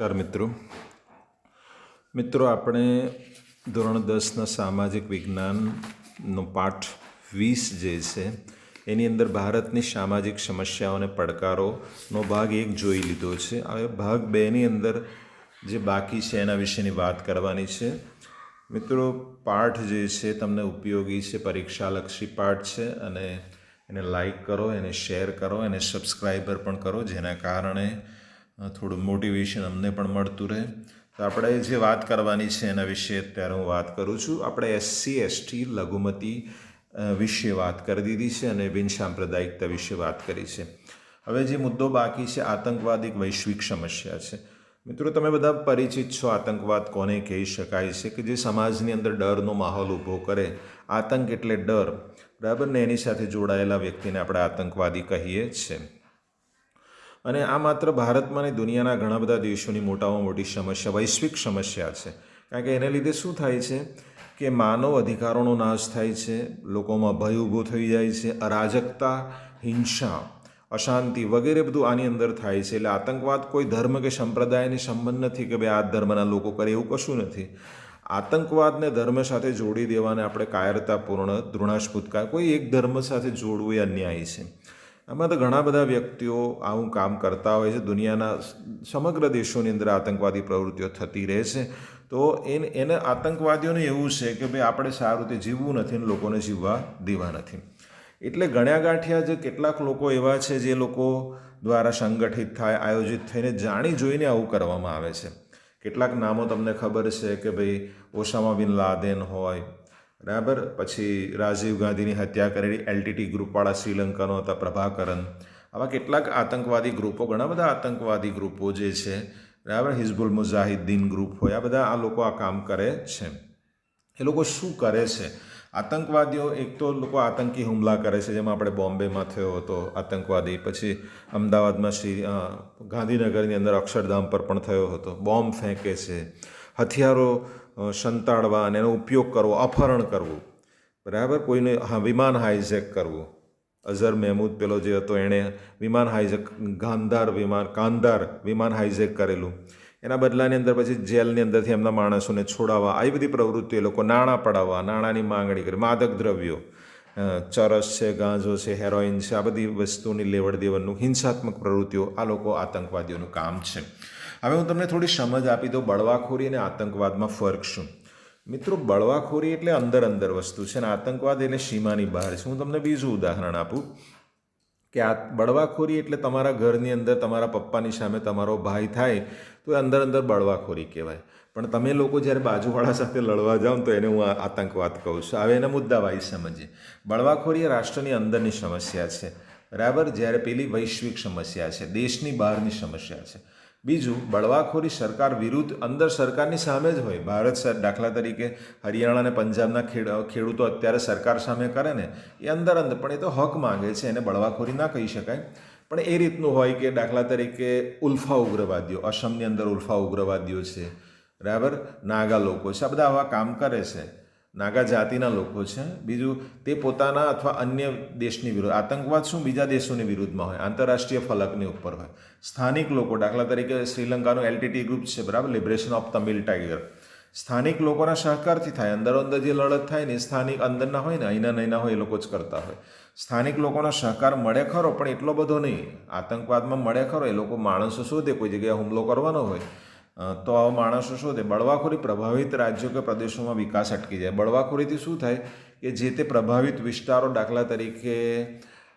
નમસ્કાર મિત્રો. મિત્રો, આપણે ધોરણ દસના સામાજિક વિજ્ઞાનનો પાઠ વીસ જે છે, એની અંદર ભારતની સામાજિક સમસ્યાઓ અને પડકારોનો ભાગ એક જોઈ લીધો છે. હવે ભાગ બેની અંદર જે બાકી છે, એના વિશેની વાત કરવાની છે. મિત્રો, પાઠ જે છે, તમને ઉપયોગી છે, પરીક્ષાલક્ષી પાઠ છે, અને એને લાઈક કરો, એને શેર કરો, એને સબસ્ક્રાઈબર પણ કરો, જેના કારણે થોડું મોટિવેશન અમને પણ મળતું રહે. તો આપણે જે વાત કરવાની છે એના વિશે અત્યારે હું વાત કરું છું. આપણે એસસી એસટી લઘુમતી વિશે વાત કરી દીધી છે અને બિન સાંપ્રદાયિકતા વિશે વાત કરી છે. હવે જે મુદ્દો બાકી છે, આતંકવાદ એક વૈશ્વિક સમસ્યા છે. મિત્રો, તમે બધા પરિચિત છો આતંકવાદ કોને કહી શકાય છે કે જે સમાજની અંદર ડરનો માહોલ ઊભો કરે? આતંક એટલે ડર. બરાબર ને? એની સાથે જોડાયેલા વ્યક્તિને આપણે આતંકવાદી કહીએ છીએ. અને આ માત્ર ભારતમાં નહીં, દુનિયાના ઘણા બધા દેશોની મોટામાં મોટી સમસ્યા, વૈશ્વિક સમસ્યા છે. કારણ કે એને લીધે શું થાય છે કે માનવ અધિકારોનો નાશ થાય છે, લોકોમાં ભય ઊભો થઈ જાય છે, અરાજકતા, હિંસા, અશાંતિ વગેરે બધું આની અંદર થાય છે. એટલે આતંકવાદ કોઈ ધર્મ કે સંપ્રદાયની સંબંધ નથી કે ભાઈ આ ધર્મના લોકો કરે એવું કશું નથી. આતંકવાદને ધર્મ સાથે જોડી દેવાને આપણે કાયરતાપૂર્ણ ધૃણાસ્પદ કોઈ એક ધર્મ સાથે જોડવું એ અન્યાય છે. આમાં તો ઘણા બધા વ્યક્તિઓ આવું કામ કરતા હોય છે. દુનિયાના સમગ્ર દેશોની અંદર આતંકવાદી પ્રવૃત્તિઓ થતી રહે છે. તો એને એને આતંકવાદીઓને એવું છે કે ભાઈ આપણે સારું રીતે જીવવું નથી ને લોકોને જીવવા દેવા નથી. એટલે ગણ્યા ગાંઠિયા જે કેટલાક લોકો એવા છે જે લોકો દ્વારા સંગઠિત થાય, આયોજિત થઈને જાણી જોઈને આવું કરવામાં આવે છે. કેટલાક નામો તમને ખબર છે કે ભાઈ ઓસામા બિન લાદેન હોય બરાબર? પછી રાજીવ ગાંધીની હત્યા કરેલી એલટીટી ગ્રુપવાળા શ્રીલંકાનો હતા પ્રભાકરન. આવા કેટલાક આતંકવાદી ગ્રુપો, ઘણા બધા આતંકવાદી ગ્રુપો જે છે, બરાબર? હિઝબુલ મુજાહિદ્દીન ગ્રુપ હોય, આ બધા આ લોકો આ કામ કરે છે. એ લોકો શું કરે છે? આતંકવાદીઓ, એક તો લોકો આતંકી હુમલા કરે છે, જેમાં આપણે બોમ્બેમાં થયો હતો આતંકવાદી, પછી અમદાવાદમાં શ્રી ગાંધીનગરની અંદર અક્ષરધામ પર પણ થયો હતો. બોમ્બ ફેંકે છે. હથિયારો સંતાડવા અને એનો ઉપયોગ કરવો, અપહરણ કરવું. બરાબર? કોઈને, હા, વિમાન હાઇજેક કરવું. અઝર મહેમૂદ પેલો જે હતો, એણે વિમાન હાઇજેક, ગાંધાર વિમાન, કાંધાર વિમાન હાઇજેક કરેલું. એના બદલાની અંદર પછી જેલની અંદરથી એમના માણસોને છોડાવવા, આવી બધી પ્રવૃત્તિઓ લોકો નાણાં પડાવવા, નાણાંની માંગણી કરી, માદક દ્રવ્યો ચરસ છે, ગાંજો છે હેરોઇન છે, આ બધી વસ્તુની લેવડ દેવડનું હિંસાત્મક પ્રવૃત્તિઓ આ લોકો આતંકવાદીઓનું કામ છે. હવે હું તમને થોડી સમજ આપી દઉં બળવાખોરી અને આતંકવાદમાં ફરક શું. મિત્રો, બળવાખોરી એટલે અંદર અંદર વસ્તુ છે અને આતંકવાદ એટલે સીમાની બહાર છે. હું તમને બીજું ઉદાહરણ આપું કે આ બળવાખોરી એટલે તમારા ઘરની અંદર તમારા પપ્પાની સામે તમારો ભાઈ થાય તો એ અંદર અંદર બળવાખોરી કહેવાય. પણ તમે લોકો જ્યારે બાજુવાળા સાથે લડવા જાઓ તો એને હું આતંકવાદ કહું છું. હવે એના મુદ્દા વાઇઝ સમજીએ. બળવાખોરી એ રાષ્ટ્રની અંદરની સમસ્યા છે. બરાબર? જ્યારે પેલી વૈશ્વિક સમસ્યા છે, દેશની બહારની સમસ્યા છે. બીજું, બળવાખોરી સરકાર વિરુદ્ધ અંદર સરકારની સામે જ હોય. ભારત દાખલા તરીકે હરિયાણા અને પંજાબના ખેડ, ખેડૂતો અત્યારે સરકાર સામે કરે ને, એ અંદર અંદર, પણ એ તો હક માંગે છે, એને બળવાખોરી ના કહી શકાય. પણ એ રીતનું હોય કે દાખલા તરીકે ઉલ્ફા ઉગ્રવાદીઓ, અસમની અંદર ઉલ્ફા ઉગ્રવાદીઓ છે, બરાબર? નાગા લોકો છે, આ બધા આવા કામ કરે છે. નાગા જાતિના લોકો છે. બીજું તે પોતાના અથવા અન્ય દેશની વિરુદ્ધ, આતંકવાદ શું? બીજા દેશોની વિરુદ્ધમાં હોય, આંતરરાષ્ટ્રીય ફલકની ઉપર હોય. સ્થાનિક લોકો, દાખલા તરીકે શ્રીલંકાનું એલટીટી ગ્રુપ છે, બરાબર? લિબરેશન ઓફ તમિલ ટાઈગર સ્થાનિક લોકોના સહકારથી થાય, અંદરો અંદર જે લડત થાય ને સ્થાનિક અંદરના હોય ને, અહીંના નહીંના હોય એ લોકો જ કરતા હોય. સ્થાનિક લોકોનો સહકાર મળે ખરો, પણ એટલો બધો નહીં. આતંકવાદમાં મળે ખરો, એ લોકો માણસો શોધે, કોઈ જગ્યાએ હુમલો કરવાનો હોય. તો આવા માણસો શું થાય? બળવાખોરી પ્રભાવિત રાજ્યો કે પ્રદેશોમાં વિકાસ અટકી જાય. બળવાખોરીથી શું થાય કે જે તે પ્રભાવિત વિસ્તારો દાખલા તરીકે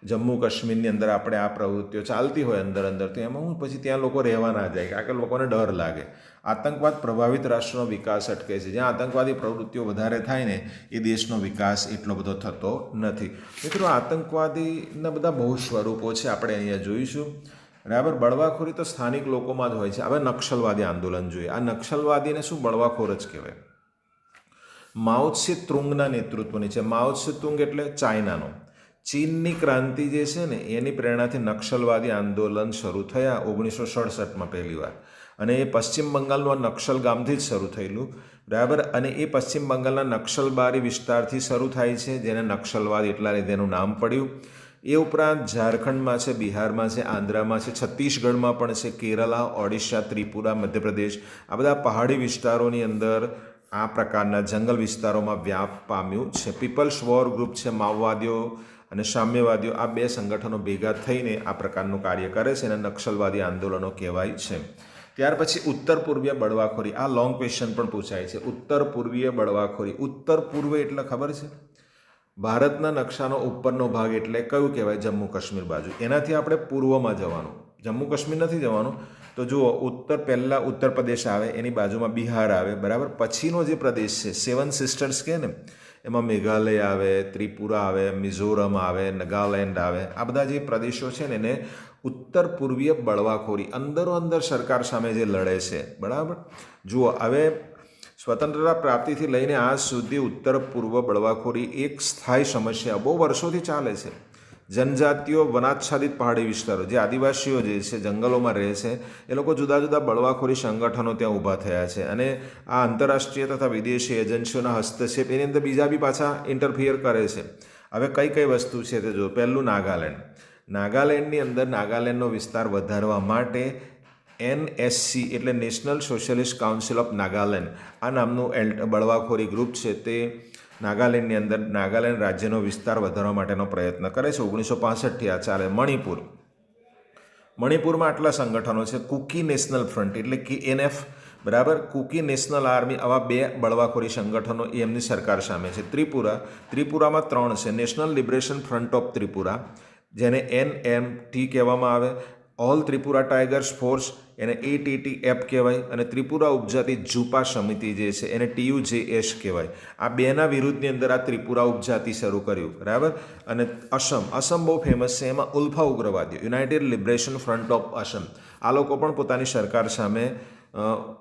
જમ્મુ કાશ્મીરની અંદર આપણે આ પ્રવૃત્તિઓ ચાલતી હોય અંદર અંદર, તો એમાં હું પછી ત્યાં લોકો રહેવા ના જાય, કારણ કે લોકોને ડર લાગે. આતંકવાદ પ્રભાવિત રાષ્ટ્રનો વિકાસ અટકે છે. જ્યાં આતંકવાદી પ્રવૃત્તિઓ વધારે થાય ને, એ દેશનો વિકાસ એટલો બધો થતો નથી. મિત્રો, આતંકવાદીના બધા બહુ સ્વરૂપો છે. આપણે અહીંયા જોઈશું. બરાબર બળવાખોરી તો સ્થાનિક લોકોમાં જ હોય છે. હવે નક્સલવાદી આંદોલન જોઈએ. આ નક્સલવાદીને શું બળવાખોર જ કહેવાય? માઓત્સે તુંગના નેતૃત્વની છે. માઓત્સે તુંગ એટલે ચાઇનાનો. ચીનની ક્રાંતિ જે છે ને, એની પ્રેરણાથી નક્સલવાદી આંદોલન શરૂ થયા ઓગણીસો સડસઠમાં પહેલીવાર અને એ પશ્ચિમ બંગાળનું આ નક્સલ ગામથી જ શરૂ થયેલું. બરાબર? અને એ પશ્ચિમ બંગાળના નક્સલબારી વિસ્તારથી શરૂ થાય છે, જેને નક્સલવાદ એટલા લીધે એનું નામ પડ્યું. એ ઉપરાંત ઝારખંડમાં છે, બિહારમાં છે, આંધ્રામાં છે, છત્તીસગઢમાં પણ છે, કેરલા, ઓડિશા, ત્રિપુરા, મધ્યપ્રદેશ. આ બધા પહાડી વિસ્તારોની અંદર આ પ્રકારના જંગલ વિસ્તારોમાં વ્યાપ પામ્યું છે. પીપલ્સ વોર ગ્રુપ છે, માઓવાદીઓ અને સામ્યવાદીઓ આ બે સંગઠનો ભેગા થઈને આ પ્રકારનું કાર્ય કરે છે અને નક્સલવાદી આંદોલનો કહેવાય છે. ત્યાર પછી ઉત્તર પૂર્વીય બળવાખોરી. આ લોંગ ક્વેશ્ચન પણ પૂછાય છે. ઉત્તર પૂર્વીય બળવાખોરી. ઉત્તર પૂર્વ એટલે ખબર છે? ભારતના નકશાનો ઉપરનો ભાગ એટલે કયું કહેવાય જમ્મુ કાશ્મીર બાજુ? એનાથી આપણે પૂર્વમાં જવાનું. જમ્મુ કાશ્મીર નથી જવાનું. તો જુઓ, ઉત્તર પહેલાં ઉત્તર પ્રદેશ આવે, એની બાજુમાં બિહાર આવે, બરાબર? પછીનો જે પ્રદેશ છે, સેવન સિસ્ટર્સ કહે ને, એમાં મેઘાલય આવે, ત્રિપુરા આવે, મિઝોરમ આવે, નાગાલેન્ડ આવે. આ બધા જે પ્રદેશો છે ને, એને ઉત્તર પૂર્વીય બળવાખોરી, અંદરો અંદર સરકાર સામે જે લડે છે, બરાબર? જુઓ, હવે સ્વતંત્રતા પ્રાપ્તિથી લઈને આજ સુધી ઉત્તર પૂર્વ બળવાખોરી એક સ્થાયી સમસ્યા બહુ વર્ષોથી ચાલે છે. જનજાતિઓ વનાચ્છાદિત પહાડી વિસ્તારો, જે આદિવાસીઓ જે છે, જંગલોમાં રહે છે, એ લોકો જુદા જુદા બળવાખોરી સંગઠનો ત્યાં ઊભા થયા છે અને આ આંતરરાષ્ટ્રીય તથા વિદેશી એજન્સીઓના હસ્તક્ષેપ એની અંદર બીજા બી પાછા ઇન્ટરફિયર કરે છે. હવે કઈ કઈ વસ્તુ છે તે જો પહેલું નાગાલેન્ડ. નાગાલેન્ડની અંદર નાગાલેન્ડનો વિસ્તાર વધારવા માટે એનએસસી એટલે national socialist council of Nagaland. આ નામનું એલ બળવાખોરી ગ્રુપ છે તે નાગાલેન્ડની અંદર નાગાલેન્ડ રાજ્યનો વિસ્તાર વધારવા માટેનો પ્રયત્ન કરે છે. ઓગણીસો પાસઠથી આ ચાલે. મણિપુર. મણિપુરમાં આટલા સંગઠનો છે. કુકી નેશનલ ફ્રન્ટ એટલે કે એનએફ બરાબર? કુકી નેશનલ આર્મી આવા બે બળવાખોરી સંગઠનો એ એમની સરકાર સામે છે. ત્રિપુરા. ત્રિપુરામાં ત્રણ છે. National liberation front of Tripura, જેને એન એમ ટી કહેવામાં આવે. ઓલ ત્રિપુરા ટાઈગર્સ ફોર્સ, એને એટીટી એપ કહેવાય અને ત્રિપુરા ઉપજાતિ જુપા સમિતિ જે છે એને ટીયુ જે એસ કહેવાય. આ બેના વિરુદ્ધની અંદર આ ત્રિપુરા ઉપજાતિ શરૂ કર્યું, બરાબર? અને અસમ અસમ બહુ ફેમસ છે, એમાં ULFA ઉગ્રવાદીઓ united liberation front of Assam આ લોકો પણ પોતાની સરકાર સામે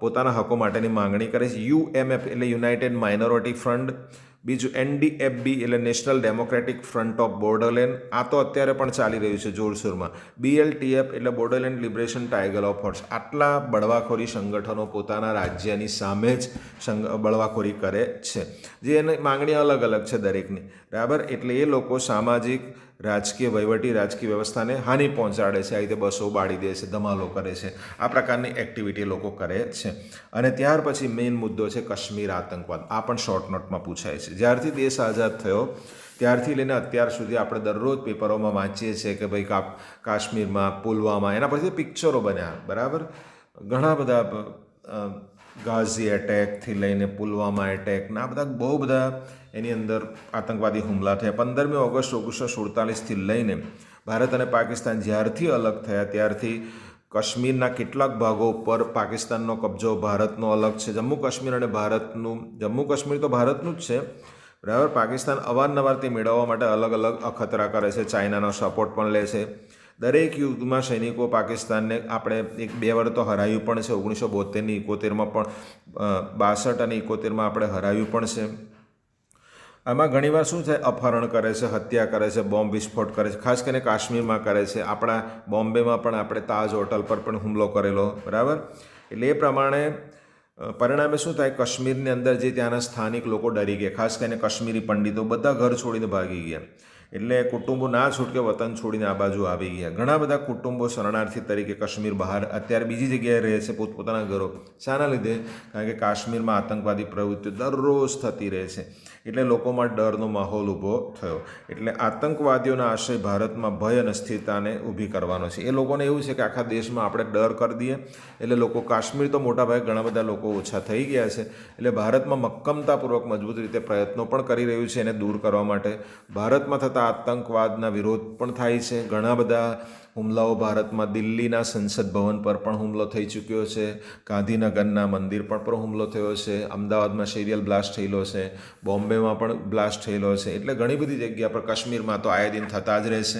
પોતાના હકો માટેની માંગણી કરે છે. યુએમએફ એટલે યુનાઇટેડ માઇનોરિટી ફ્રન્ટ બીજું એનડીએફબી એટલે national democratic front of borderland આ તો અત્યારે પણ ચાલી રહ્યું છે જોરશોરમાં. બીએલટીએફ એટલે borderland liberation tiger of horse આટલા બળવાખોરી સંગઠનો પોતાના રાજ્યની સામે જ બળવાખોરી કરે છે. જે એની માંગણી અલગ અલગ છે દરેકની. બરાબર? એટલે એ લોકો સામાજિક રાજકીય વહીવટી, રાજકીય વ્યવસ્થાને હાનિ પહોંચાડે છે. આ રીતે બસો બાળી દે છે, ધમાલો કરે છે. આ પ્રકારની એક્ટિવિટી લોકો કરે છે. અને ત્યાર પછી મેઇન મુદ્દો છે કાશ્મીર આતંકવાદ. આ પણ શોર્ટ નોટમાં પૂછાય છે. જ્યારથી દેશ આઝાદ થયો, ત્યારથી લઈને અત્યાર સુધી આપણે દરરોજ પેપરોમાં વાંચીએ છીએ કે ભાઈ કા, કાશ્મીરમાં, પુલવામા, એના પછી પિક્ચરો બન્યા. બરાબર? ઘણા બધા ગાઝી એટેકથી લઈને પુલવામા એટેકના આ બધા બહુ બધા એની અંદર આતંકવાદી હુમલા થયા. પંદરમી ઓગસ્ટ ઓગણીસો સુડતાલીસથી લઈને ભારત અને પાકિસ્તાન જ્યારથી અલગ થયા ત્યારથી કાશ્મીરના કેટલાક ભાગો પર પાકિસ્તાનનો કબજો ભારતનો અલગ છે. જમ્મુ કાશ્મીર અને ભારતનું, જમ્મુ કાશ્મીર તો ભારતનું જ છે, બરાબર? પાકિસ્તાન અવારનવાર તે મેળવવા માટે અલગ અલગ અખતરા કરે છે. ચાઇનાનો સપોર્ટ પણ લે છે. દરેક યુદ્ધમાં સૈનિકો પાકિસ્તાનને આપણે એક બે વાર તો હરાવ્યું પણ છે, ઓગણીસો બોતેરની ઇકોતેરમાં પણ બાસઠ અને ઇકોતેરમાં આપણે હરાવ્યું પણ છે. આમાં ઘણીવાર શું થાય, અપહરણ કરે છે, હત્યા કરે છે, બોમ્બ વિસ્ફોટ કરે છે, ખાસ કરીને કાશ્મીરમાં કરે છે. આપણા બોમ્બેમાં પણ આપણે તાજ હોટલ પર પણ હુમલો કરેલો, બરાબર? એટલે એ પ્રમાણે પરિણામે શું થાય, કાશ્મીરની અંદર જે ત્યાંના સ્થાનિક લોકો ડરી ગયા, ખાસ કરીને કાશ્મીરી પંડિતો, બધા ઘર છોડીને ભાગી ગયા. એટલે કુટુંબો ના છૂટકે વતન છોડીને આ બાજુ આવી ગયા. ઘણા બધા કુટુંબો શરણાર્થી તરીકે કાશ્મીર બહાર અત્યારે બીજી જગ્યાએ રહે છે પોતપોતાના ઘરો. શાના લીધે કારણ કે કાશ્મીરમાં આતંકવાદી પ્રવૃત્તિઓ દરરોજ થતી રહે છે. એટલે લોકોમાં ડરનો માહોલ ઊભો થયો. એટલે આતંકવાદીઓના આશય ભારતમાં ભય અને સ્થિરતાને ઊભી કરવાનો છે. એ લોકોને એવું છે કે આખા દેશમાં આપણે ડર કરી દઈએ. એટલે લોકો કાશ્મીર તો મોટાભાગે ઘણા બધા લોકો ઓછા થઈ ગયા છે. એટલે ભારતમાં મક્કમતાપૂર્વક મજબૂત રીતે પ્રયત્નો પણ કરી રહ્યું છે એને દૂર કરવા માટે. ભારતમાં થતા આતંકવાદના વિરોધ પણ થાય છે. ઘણા બધા હુમલાઓ ભારતમાં દિલ્હીના સંસદ ભવન પર પણ હુમલો થઈ ચૂક્યો છે. ગાંધીનગરના મંદિર પર પણ હુમલો થયો છે. અમદાવાદમાં સિરિયલ બ્લાસ્ટ થયેલો છે. બોમ્બેમાં પણ બ્લાસ્ટ થયેલો છે. એટલે ઘણી બધી જગ્યા પર કાશ્મીરમાં તો આયે દિન થતા જ રહેશે.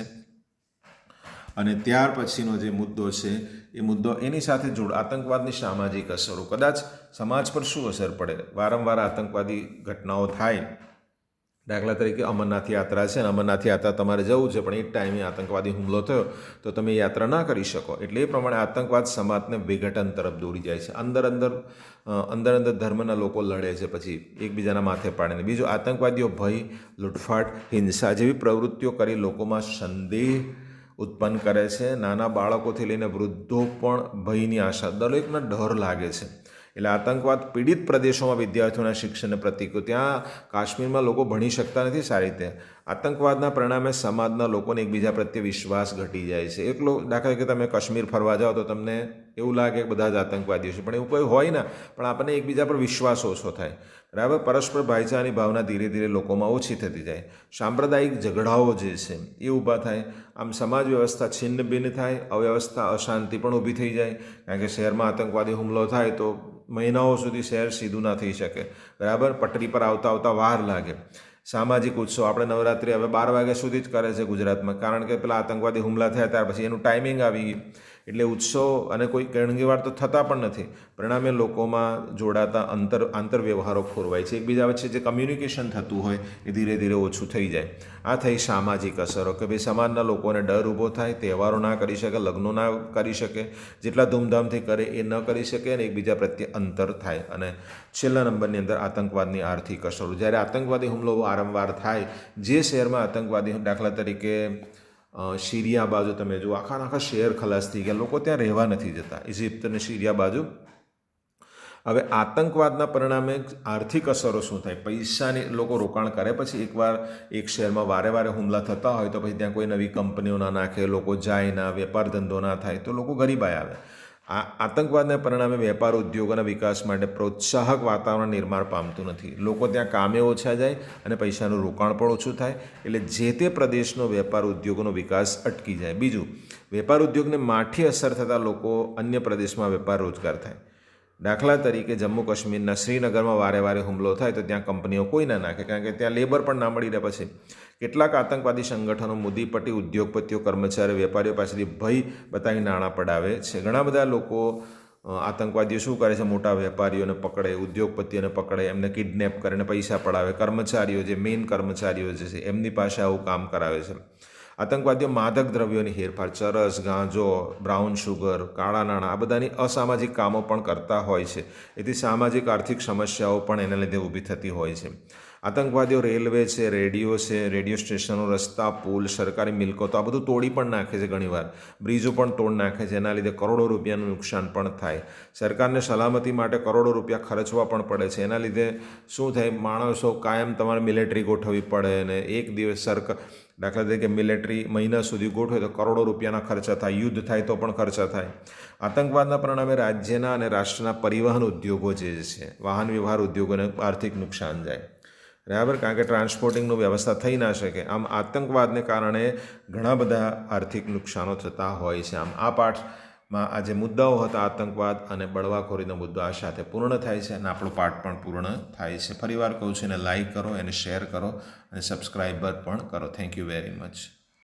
અને ત્યાર પછીનો જે મુદ્દો છે, એ મુદ્દો એની સાથે જોડ, આતંકવાદની સામાજિક અસરો. કદાચ સમાજ પર શું અસર પડે? વારંવાર આતંકવાદી ઘટનાઓ થાય. દાખલા તરીકે અમરનાથ યાત્રા છે અને અમરનાથ યાત્રા તમારે જવું છે, પણ એ ટાઈમે આતંકવાદી હુમલો થયો, તો તમે યાત્રા ના કરી શકો. એટલે એ પ્રમાણે આતંકવાદ સમાજને વિઘટન તરફ દોરી જાય છે. અંદર અંદર અંદર અંદર ધર્મના લોકો લડે છે, પછી એકબીજાના માથે પાડીને. બીજું આતંકવાદીઓ ભય, લૂંટફાટ, હિંસા જેવી પ્રવૃત્તિઓ કરી લોકોમાં સંદેહ ઉત્પન્ન કરે છે. નાના બાળકોથી લઈને વૃદ્ધો પણ ભયની આશા, દરેકને ડર લાગે છે. એટલે આતંકવાદ પીડિત પ્રદેશોમાં વિદ્યાર્થીઓના શિક્ષણને પ્રતિકો ત્યાં કાશ્મીરમાં લોકો ભણી શકતા નથી સારી રીતે. આતંકવાદના પરિણામે સમાજના લોકોને એકબીજા પ્રત્યે વિશ્વાસ ઘટી જાય છે. એકલો દાખલા તરીકે તમે કાશ્મીર ફરવા જાઓ તો તમને એવું લાગે કે બધા જ આતંકવાદીઓ છે. પણ એવું કોઈ હોય ને, પણ આપણને એકબીજા પર વિશ્વાસ ઓછો થાય. બરાબર? પરસ્પર ભાઈચારાની ભાવના ધીરે ધીરે લોકોમાં ઓછી થતી જાય. સાંપ્રદાયિક ઝઘડાઓ જે છે, એ ઊભા થાય. આમ સમાજ વ્યવસ્થા છિન્ન ભિન્ન થાય, અવ્યવસ્થા અશાંતિ પણ ઊભી થઈ જાય. કારણ કે શહેરમાં આતંકવાદી હુમલો થાય તો મહિનાઓ સુધી શહેર સીધું ના થઈ શકે. બરાબર? પટરી પર આવતા આવતા વાર લાગે. સામાજિક ઉત્સવ, આપણે નવરાત્રિ હવે બાર વાગ્યા સુધી જ કરે છે ગુજરાતમાં. કારણ કે પેલા આતંકવાદી હુમલા થયા, ત્યાર પછી એનું ટાઈમિંગ આવી ગયું. એટલે ઉત્સવ અને કોઈ ઘણીવાર તો થતા પણ નથી. પરિણામે લોકોમાં જોડાતા અંતર, આંતરવ્યવહારો ખોરવાય છે. એકબીજા વચ્ચે જે કમ્યુનિકેશન થતું હોય એ ધીરે ધીરે ઓછું થઈ જાય. આ થઈ સામાજિક અસરો કે ભાઈ સમાજના લોકોને ડર ઊભો થાય, તહેવારો ના કરી શકે, લગ્નો ના કરી શકે, જેટલા ધૂમધામથી કરે એ ન કરી શકે અને એકબીજા પ્રત્યે અંતર થાય. અને છેલ્લા નંબરની અંદર આતંકવાદની આર્થિક અસરો. જ્યારે આતંકવાદી હુમલો વારંવાર થાય, જે શહેરમાં આતંકવાદી દાખલા તરીકે સિરિયા બાજુ તમે જુઓ, આખા આખા શહેર ખલાસ થઈ ગયા. લોકો ત્યાં રહેવા નથી જતા ઇજિપ્ત અને સિરિયા બાજુ. હવે આતંકવાદના પરિણામે આર્થિક અસરો શું થાય? પૈસાની લોકો રોકાણ કરે, પછી એકવાર એક શહેરમાં વારે વારે હુમલા થતા હોય તો પછી ત્યાં કોઈ નવી કંપનીઓ ના નાખે, લોકો જાય ના, વેપાર ધંધો ના થાય, તો લોકો ગરીબાઈ આવે. આ આતંકવાદના પરિણામે વેપાર ઉદ્યોગોના વિકાસ માટે પ્રોત્સાહક વાતાવરણ નિર્માણ પામતું નથી. લોકો ત્યાં કામે ઓછા જાય અને પૈસાનું રોકાણ પણ ઓછું થાય. એટલે જે તે પ્રદેશનો વેપાર ઉદ્યોગોનો વિકાસ અટકી જાય. બીજું, વેપાર ઉદ્યોગને માઠી અસર થતાં લોકો અન્ય પ્રદેશમાં વેપાર રોજગાર થાય. દાખલા તરીકે જમ્મુ કાશ્મીરના શ્રીનગરમાં વારે વારે હુમલો થાય તો ત્યાં કંપનીઓ કોઈ ના નાખે. કારણ કે ત્યાં લેબર પણ ના મળી રહે પછી. કેટલાક આતંકવાદી સંગઠનો, મુદીપટ્ટી, ઉદ્યોગપતિઓ કર્મચારીઓ વેપારીઓ પાસેથી ભય બતાવી નાણાં પડાવે છે. ઘણા બધા લોકો આતંકવાદીઓ શું કરે છે? મોટા વેપારીઓને પકડે, ઉદ્યોગપતિઓને પકડે, એમને કિડનેપ કરીને પૈસા પડાવે. કર્મચારીઓ જે, મેઇન કર્મચારીઓ જે છે, એમની પાસે આવું કામ કરાવે છે. આતંકવાદીઓ માદક દ્રવ્યોની હેરફાર, ચરસ, ગાંજો, બ્રાઉન શુગર, કાળા નાણાં, આ બધાની અસામાજિક કામો પણ કરતા હોય છે. એથી સામાજિક આર્થિક સમસ્યાઓ પણ એના લીધે ઊભી થતી હોય છે. આતંકવાદીઓ રેલવે છે, રેડિયો છે, રેડિયો સ્ટેશનો, રસ્તા, પુલ, સરકારી મિલકતો આ બધું તોડી પણ નાખે છે ઘણીવાર. બ્રિજો પણ તોડ નાખે છે. એના લીધે કરોડો રૂપિયાનું નુકસાન પણ થાય. સરકારને સલામતી માટે કરોડો રૂપિયા ખર્ચવા પણ પડે છે. એના લીધે શું થાય? માણસો કાયમ તમારે મિલિટરી ગોઠવવી પડે અને એક દિવસ સરકાર દાખલા તરીકે મિલિટરી મહિના સુધી ગોઠવે તો કરોડો રૂપિયાના ખર્ચા થાય. યુદ્ધ થાય તો પણ ખર્ચા થાય. આતંકવાદના પરિણામે રાજ્યના અને રાષ્ટ્રના પરિવહન ઉદ્યોગો જે છે, વાહન વ્યવહાર ઉદ્યોગોને આર્થિક નુકસાન જાય. બરાબર? કારણ કે ટ્રાન્સપોર્ટિંગનું વ્યવસ્થા થઈ ના શકે. આમ આતંકવાદને કારણે ઘણા બધા આર્થિક નુકસાનો થતા હોય છે. આમ આ પાઠમાં આ જે મુદ્દાઓ હતા આતંકવાદ અને બળવાખોરીનો મુદ્દો આ સાથે પૂર્ણ થાય છે અને આપણો પાઠ પણ પૂર્ણ થાય છે. ફરીવાર કહું છું, એને લાઇક કરો, એને શેર કરો અને સબસ્ક્રાઈબર પણ કરો. Thank you very much